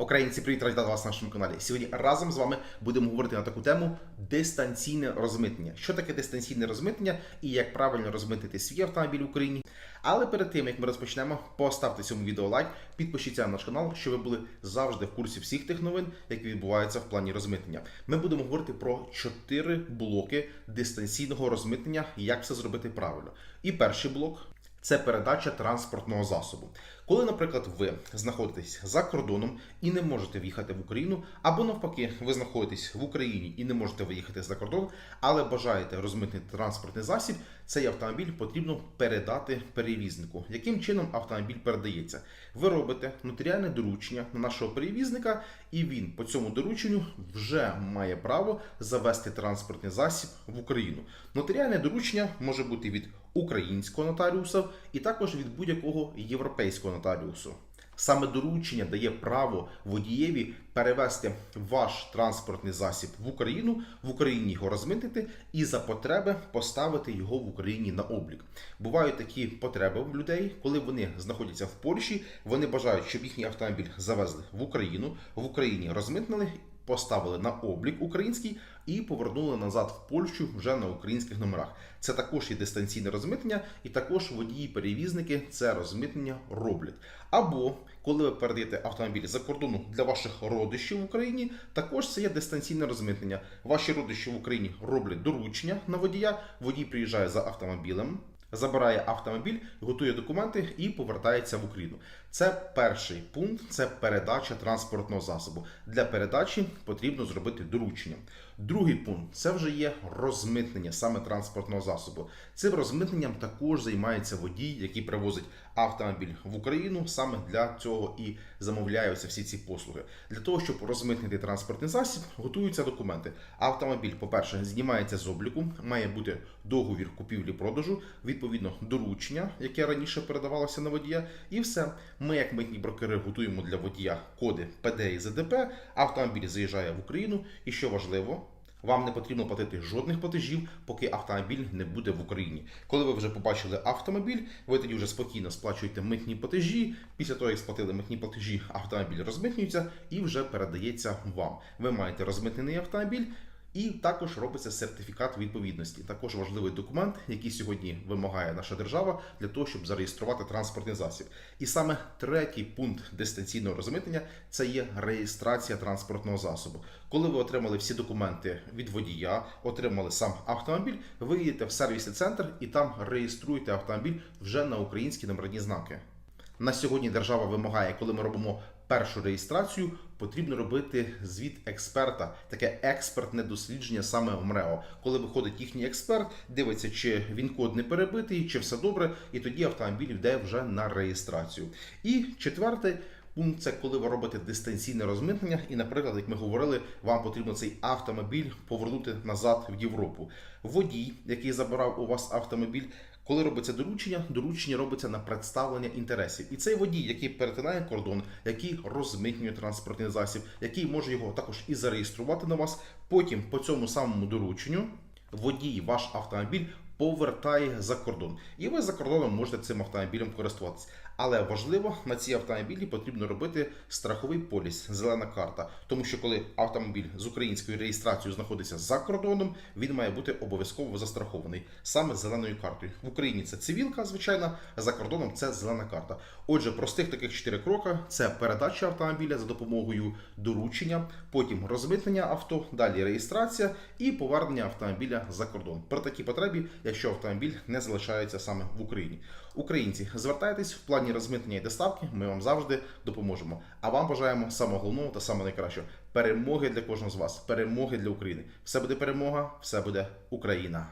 Українці, привіт, раді вас на нашому каналі. Сьогодні разом з вами будемо говорити на таку тему дистанційне розмитнення. Що таке дистанційне розмитнення і як правильно розмитнити свій автомобіль в Україні. Але перед тим як ми розпочнемо, поставте цьому відео лайк, підпишіться на наш канал, щоб ви були завжди в курсі всіх тих новин, які відбуваються в плані розмитнення. Ми будемо говорити про чотири блоки дистанційного розмитнення, як це зробити правильно. І перший блок це передача транспортного засобу. Коли, наприклад, ви знаходитесь за кордоном і не можете в'їхати в Україну, або навпаки, ви знаходитесь в Україні і не можете виїхати за кордон, але бажаєте розмитнити транспортний засіб, цей автомобіль потрібно передати перевізнику. Яким чином автомобіль передається? Ви робите нотаріальне доручення на нашого перевізника, і він по цьому дорученню вже має право завести транспортний засіб в Україну. Нотаріальне доручення може бути від українського нотаріуса і також від будь-якого європейського нотаріусу. Саме доручення дає право водієві перевести ваш транспортний засіб в Україну, в Україні його розмитнити і за потреби поставити його в Україні на облік. Бувають такі потреби в людей, коли вони знаходяться в Польщі, вони бажають, щоб їхній автомобіль завезли в Україну, в Україні розмитнили. Поставили на облік український і повернули назад в Польщу вже на українських номерах. Це також є дистанційне розмитнення, і також водії-перевізники це розмитнення роблять. Або коли ви передаєте автомобіль за кордону для ваших родичів в Україні, також це є дистанційне розмитнення. Ваші родичі в Україні роблять доручення на водія, водій приїжджає за автомобілем. Забирає автомобіль, готує документи і повертається в Україну. Це перший пункт це передача транспортного засобу. Для передачі потрібно зробити доручення. Другий пункт це вже є розмитнення саме транспортного засобу. Цим розмитненням також займається водій, який привозить автомобіль в Україну. Саме для цього і замовляються всі ці послуги. Для того, щоб розмитнити транспортний засіб, готуються документи. Автомобіль, по-перше, знімається з обліку, має бути договір купівлі-продажу, відповідно доручення, яке раніше передавалося на водія, і все. Ми, як митні брокери, готуємо для водія коди ПД і ЗДП. Автомобіль заїжджає в Україну, і що важливо. Вам не потрібно платити жодних платежів, поки автомобіль не буде в Україні. Коли ви вже побачили автомобіль, ви тоді вже спокійно сплачуєте митні платежі. Після того, як сплатили митні платежі, автомобіль розмитнюється і вже передається вам. Ви маєте розмитнений автомобіль. І також робиться сертифікат відповідності. Також важливий документ, який сьогодні вимагає наша держава для того, щоб зареєструвати транспортний засіб. І саме третій пункт дистанційного розмитнення це є реєстрація транспортного засобу. Коли ви отримали всі документи від водія, отримали сам автомобіль, ви їдете в сервісний центр і там реєструєте автомобіль вже на українські номерні знаки. На сьогодні держава вимагає, коли ми робимо першу реєстрацію, потрібно робити звіт експерта, таке експертне дослідження саме в МРЕО. Коли виходить їхній експерт, дивиться, чи він код не перебитий, чи все добре, і тоді автомобіль йде вже на реєстрацію. І четвертий. Пункт це коли ви робите дистанційне розмитнення, і, наприклад, як ми говорили, вам потрібно цей автомобіль повернути назад в Європу. Водій, який забирав у вас автомобіль, коли робиться доручення, доручення робиться на представлення інтересів. І цей водій, який перетинає кордон, який розмитнює транспортний засіб, який може його також і зареєструвати на вас. Потім по цьому самому дорученню водій ваш автомобіль повертає за кордон, і ви за кордоном можете цим автомобілем користуватися. Але важливо на ці автомобілі потрібно робити страховий поліс, зелена карта. Тому що коли автомобіль з українською реєстрацією знаходиться за кордоном, він має бути обов'язково застрахований саме зеленою картою. В Україні це цивілка, звичайно, а за кордоном це зелена карта. Отже, простих таких чотири кроки: це передача автомобіля за допомогою доручення, потім розмитнення авто, далі реєстрація і повернення автомобіля за кордон. При такій потребі, якщо автомобіль не залишається саме в Україні. Українці, звертайтесь в плані розмитнення і доставки. Ми вам завжди допоможемо. А вам бажаємо самого головного та самого найкращого перемоги для кожного з вас, перемоги для України. Все буде перемога, все буде Україна.